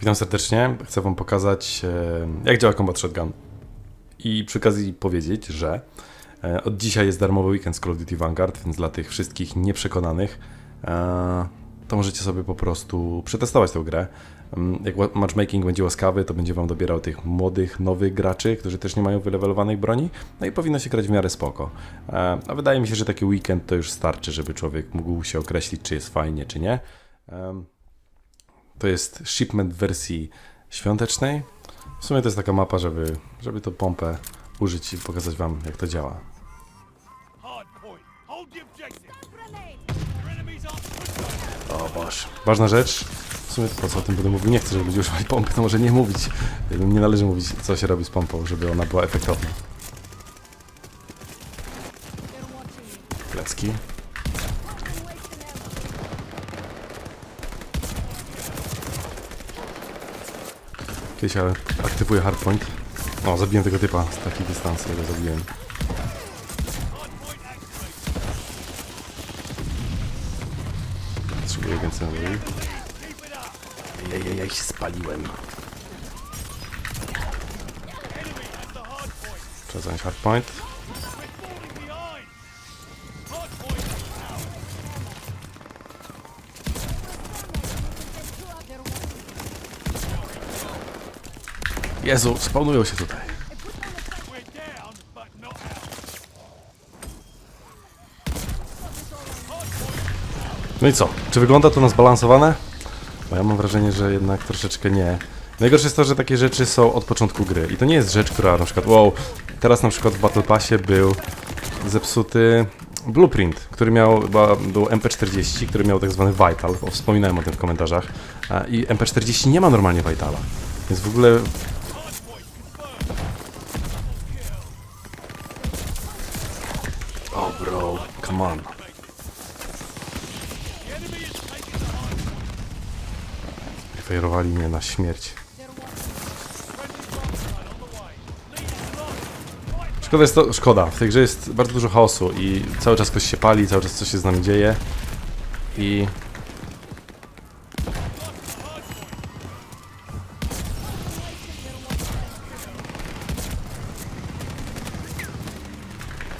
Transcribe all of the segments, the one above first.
Witam serdecznie. Chcę Wam pokazać, jak działa Combat Shotgun. I przy okazji powiedzieć, że e, od dzisiaj jest darmowy weekend z Call of Duty Vanguard, więc dla tych wszystkich nieprzekonanych, e, to możecie sobie po prostu przetestować tę grę. Jak matchmaking będzie łaskawy, to będzie Wam dobierał tych młodych, nowych graczy, którzy też nie mają wylewelowanych broni, no i powinno się grać w miarę spoko. E, A wydaje mi się, że taki weekend to już starczy, żeby człowiek mógł się określić, czy jest fajnie, czy nie. To jest shipment w wersji świątecznej. W sumie to jest taka mapa, żeby, żeby tą pompę użyć i pokazać wam jak to działa. O Boże. Ważna rzecz. W sumie po co o tym będę mówił? Nie chcę, żeby ludzie używali pompy, to może nie mówić. Nie należy mówić, co się robi z pompą, żeby ona była efektowna. Plecki. Kiedyś aktywuję hardpoint. O, zabiłem tego typa z takiej dystansu, go zabiłem. Potrzebuję więcej. Ej, ej, ej, się spaliłem. Trzeba zająć hardpoint. Jezu, spawnują się tutaj. No i co? Czy wygląda to na zbalansowane? Bo ja mam wrażenie, że jednak troszeczkę nie. Najgorsze jest to, że takie rzeczy są od początku gry. I to nie jest rzecz, która na przykład, wow, teraz na przykład w Battle Passie był zepsuty blueprint, który miał, był MP40, który miał tak zwany Vital, wspominałem o tym w komentarzach. I MP40 nie ma normalnie Vitala. Więc w ogóle Oh bro, come on. Fajerowali mnie na śmierć. Szkoda jest to, szkoda, w tej grze jest bardzo dużo chaosu i cały czas ktoś się pali, cały czas coś się z nami dzieje i...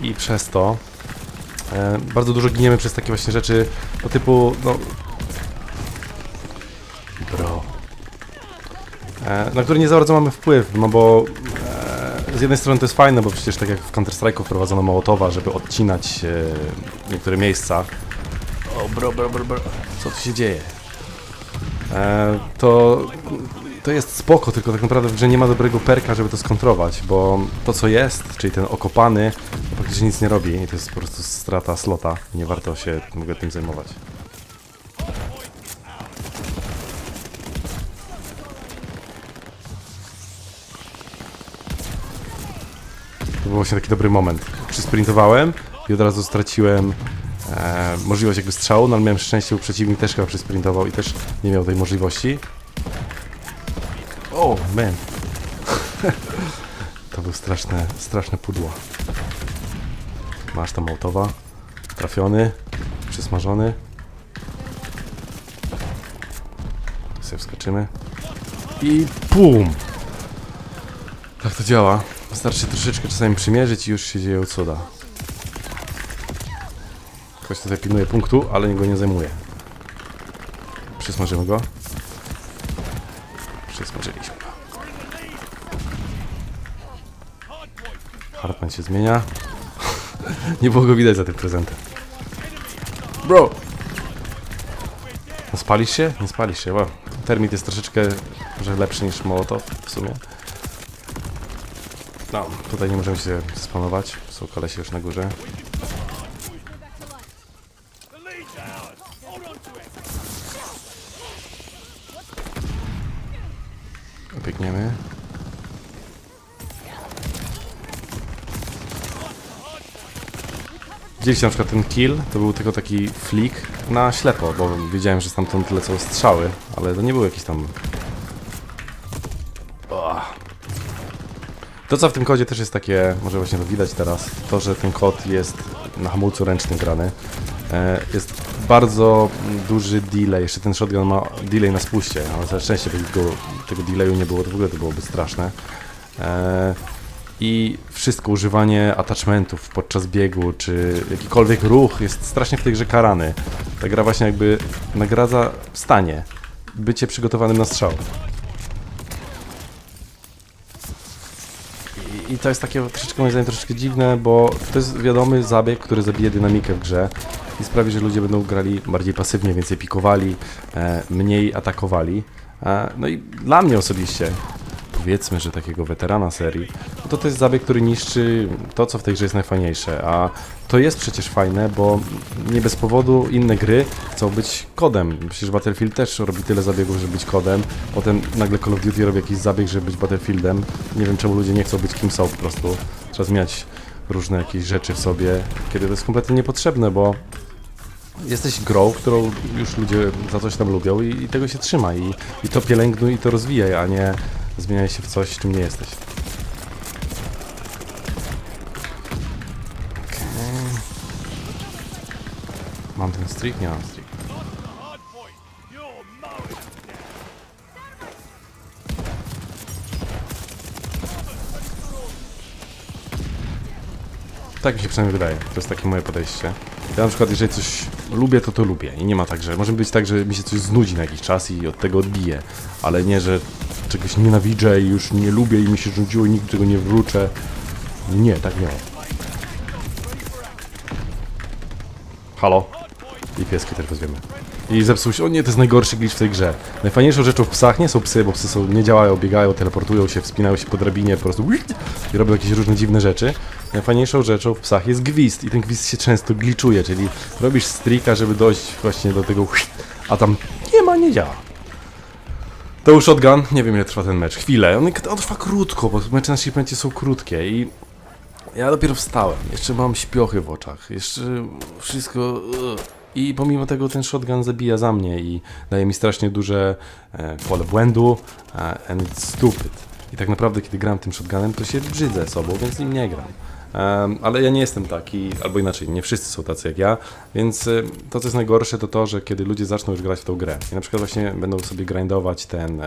I przez to bardzo dużo giniemy przez takie właśnie rzeczy po typu, no... Bro. E, na które nie za bardzo mamy wpływ, no bo e, z jednej strony to jest fajne, bo przecież tak jak w Counter-Strike'u wprowadzono Mołotowa, żeby odcinać e, niektóre miejsca. O, bro, bro, bro, bro. Co tu się dzieje? E, to, to jest spoko, tylko tak naprawdę grze nie ma dobrego perka, żeby to skontrować, bo to co jest, czyli ten okopany, praktycznie nic nie robi i to jest po prostu strata slota. Nie warto się w ogóle tym zajmować. To był właśnie taki dobry moment. Przysprintowałem i od razu straciłem e, możliwość jakby strzału, no ale miałem szczęście, bo przeciwnik też chyba przysprintował i też nie miał tej możliwości. O, man. to był straszne, straszne pudło. Masz tam mołtowa. Trafiony, przysmażony. Sobie wskoczymy. I pum! Tak to działa. Wystarczy troszeczkę czasami przymierzyć i już się dzieją cuda. Ktoś tutaj pilnuje punktu, ale go nie zajmuje. Przysmażymy go. Przysmażyliśmy go. Hartman się zmienia. nie było go widać za tym prezentem. Bro! No spalisz się? Nie spalisz się. Wow. Termit jest troszeczkę może lepszy niż Mołotow w sumie. No, tutaj nie możemy się spanować. Są kolesie już na górze. Biegniemy. Widzieliście na przykład ten kill, to był tylko taki flick na ślepo, bo wiedziałem, że stamtąd lecą strzały, ale to nie był jakiś tam... To co w tym kodzie też jest takie, może właśnie to widać teraz, to że ten kod jest na hamulcu ręcznym grany. e, jest bardzo duży delay. Jeszcze ten shotgun ma delay na spuście, ale na szczęście tego, tego delayu nie było, to w ogóle to byłoby straszne. I wszystko używanie attachmentów podczas biegu, czy jakikolwiek ruch jest strasznie w tej grze karany. Ta gra właśnie jakby nagradza stanie, bycie przygotowanym na strzał. I, I to jest takie troszeczkę moim zdaniem troszeczkę dziwne, bo to jest wiadomy zabieg, który zabije dynamikę w grze i sprawi, że ludzie będą grali bardziej pasywnie, więcej pikowali, e, mniej atakowali. E, no i dla mnie osobiście, powiedzmy, że takiego weterana serii, to to jest zabieg, który niszczy to, co w tej grze jest najfajniejsze, a to jest przecież fajne, bo nie bez powodu inne gry chcą być kodem. Przecież Battlefield też robi tyle zabiegów, żeby być kodem, potem nagle Call of Duty robi jakiś zabieg, żeby być Battlefieldem. Nie wiem, czemu ludzie nie chcą być kim są po prostu. Trzeba zmieniać różne jakieś rzeczy w sobie, kiedy to jest kompletnie niepotrzebne, bo jesteś grą, którą już ludzie za coś tam lubią i, i tego się trzyma i, i to pielęgnuj i to rozwijaj, a nie zmieniaj się w coś, czym nie jesteś. Okej. Mam ten streak? Nie mam streak. Tak mi się przynajmniej wydaje. To jest takie moje podejście. Ja na przykład, jeżeli coś lubię, to to lubię. I nie ma tak, że może być tak, że mi się coś znudzi na jakiś czas i od tego odbiję. Ale nie, że czegoś nienawidzę i już nie lubię i mi się rzuciło i nigdy tego nie wrócę. Nie, tak nie. Halo? I pieski też wezwiemy. I zepsuł się. O nie, to jest najgorszy glitch w tej grze. Najfajniejszą rzeczą w psach nie są psy, bo psy są, nie działają, biegają, teleportują się, wspinają się po drabinie, po prostu i robią jakieś różne dziwne rzeczy. Najfajniejszą rzeczą w psach jest gwizd i ten gwizd się często glitchuje, czyli robisz strika, żeby dojść właśnie do tego a tam nie ma, nie działa. To już shotgun, nie wiem ile trwa ten mecz, chwilę. On, on trwa krótko, bo mecze na shipmencie są krótkie i ja dopiero wstałem, jeszcze mam śpiochy w oczach, jeszcze wszystko... ugh. I pomimo tego ten shotgun zabija za mnie i daje mi strasznie duże e, pole błędu and it's stupid. I tak naprawdę kiedy gram tym shotgunem to się brzydzę sobą, więc nim nie gram. Ale ja nie jestem taki, albo inaczej, nie wszyscy są tacy jak ja, więc e, to co jest najgorsze to to, że kiedy ludzie zaczną już grać w tą grę i na przykład właśnie będą sobie grindować ten,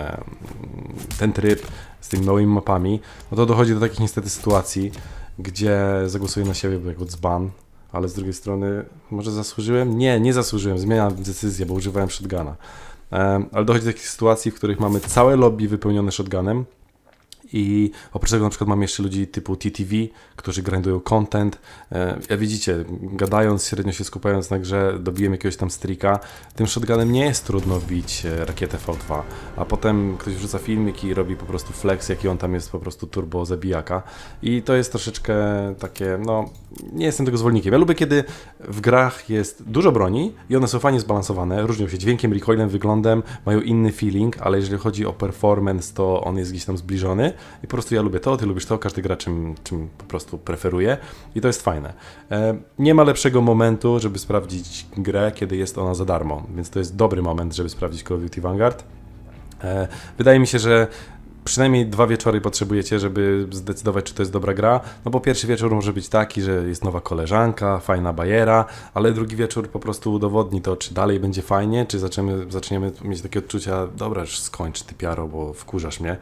ten tryb z tymi małymi mapami, no to dochodzi do takich niestety sytuacji, gdzie zagłosuję na siebie jako dzban, ale z drugiej strony może zasłużyłem? Nie, nie zasłużyłem, zmieniam decyzję, bo używałem shotguna. Ale dochodzi do takich sytuacji, w których mamy całe lobby wypełnione shotgunem i oprócz tego na przykład mamy jeszcze ludzi typu TTV, którzy grindują content. E, Jak widzicie, gadając, średnio się skupiając na grze, dobiłem jakiegoś tam strika. Tym shotgunem nie jest trudno wbić e, rakietę V2, a potem ktoś wrzuca filmik i robi po prostu flex, jaki on tam jest po prostu turbo zabijaka. I to jest troszeczkę takie, no, nie jestem tego zwolennikiem. Ja lubię, kiedy w grach jest dużo broni i one są fajnie zbalansowane, różnią się dźwiękiem, recoilem, wyglądem, mają inny feeling, ale jeżeli chodzi o performance, to on jest gdzieś tam zbliżony i po prostu ja lubię to, ty lubisz to, każdy gra czym, czym po prostu preferuje i to jest fajne. E, nie ma lepszego momentu, żeby sprawdzić grę, kiedy jest ona za darmo, więc to jest dobry moment, żeby sprawdzić Call of Duty Vanguard. E, Wydaje mi się, że przynajmniej dwa wieczory potrzebujecie, żeby zdecydować, czy to jest dobra gra. No bo pierwszy wieczór może być taki, że jest nowa koleżanka, fajna bajera, ale drugi wieczór po prostu udowodni to, czy dalej będzie fajnie, czy zaczniemy, zaczniemy mieć takie odczucia, dobra, już skończ ty piaro, bo wkurzasz mnie.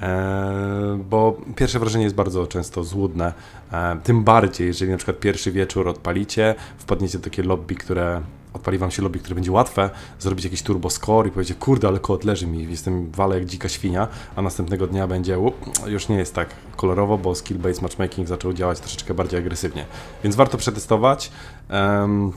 Eee, bo pierwsze wrażenie jest bardzo często złudne. Eee, tym bardziej, jeżeli na przykład pierwszy wieczór odpalicie, wpadniecie do takie lobby, które odpali wam się lobby, które będzie łatwe, zrobić jakiś turbo score i powiecie, kurde, ale kod leży mi, jestem walę jak dzika świnia, a następnego dnia będzie, up, już nie jest tak kolorowo, bo skill-based matchmaking zaczął działać troszeczkę bardziej agresywnie. Więc warto przetestować. Em,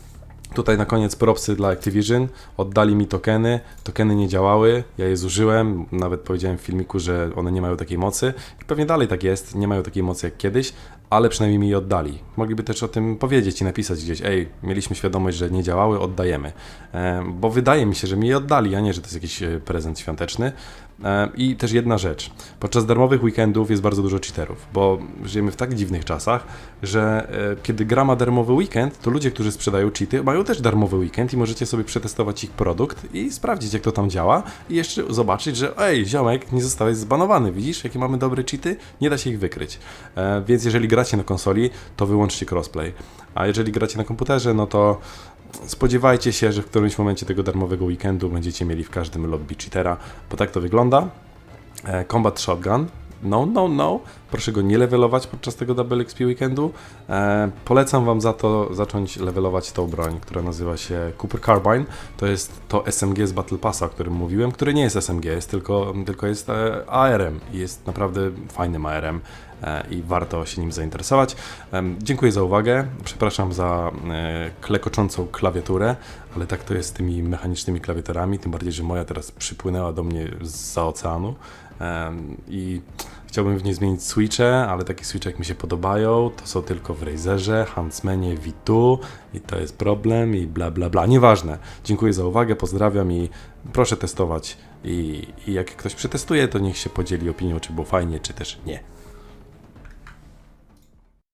Tutaj na koniec propsy dla Activision. Oddali mi tokeny. Tokeny nie działały, ja je zużyłem. Nawet powiedziałem w filmiku, że one nie mają takiej mocy. I pewnie dalej tak jest, nie mają takiej mocy jak kiedyś, ale przynajmniej mi je oddali. Mogliby też o tym powiedzieć i napisać gdzieś: Ej, mieliśmy świadomość, że nie działały, oddajemy. E, bo wydaje mi się, że mi je oddali, a nie, że to jest jakiś e, prezent świąteczny. E, I też jedna rzecz. Podczas darmowych weekendów jest bardzo dużo cheaterów, bo żyjemy w tak dziwnych czasach, że kiedy gra ma darmowy weekend, to ludzie, którzy sprzedają cheaty, mają też darmowy weekend i możecie sobie przetestować ich produkt i sprawdzić, jak to tam działa i jeszcze zobaczyć, że ej, ziomek, nie zostałeś zbanowany, widzisz, jakie mamy dobre cheaty? Nie da się ich wykryć. Więc jeżeli gracie na konsoli, to wyłączcie crossplay. A jeżeli gracie na komputerze, no to spodziewajcie się, że w którymś momencie tego darmowego weekendu będziecie mieli w każdym lobby cheatera, bo tak to wygląda. E, Combat Shotgun. No, no, no. Proszę go nie levelować podczas tego Double XP weekendu. E, polecam Wam za to zacząć levelować tą broń, która nazywa się Cooper Carbine. To jest to SMG z Battle Passa, o którym mówiłem, który nie jest SMG, jest tylko, tylko jest e, ARM jest naprawdę fajnym ARM e, i warto się nim zainteresować. Em, Dziękuję za uwagę. Przepraszam za e, klekoczącą klawiaturę, ale tak to jest z tymi mechanicznymi klawiaturami, tym bardziej, że moja teraz przypłynęła do mnie za oceanu i chciałbym w niej zmienić switche, ale takie switche jak mi się podobają, to są tylko w Razerze, Huntsmanie, V2 i to jest problem i bla bla bla. Nieważne. Dziękuję za uwagę, pozdrawiam i proszę testować i, i jak ktoś przetestuje, to niech się podzieli opinią, czy było fajnie, czy też nie.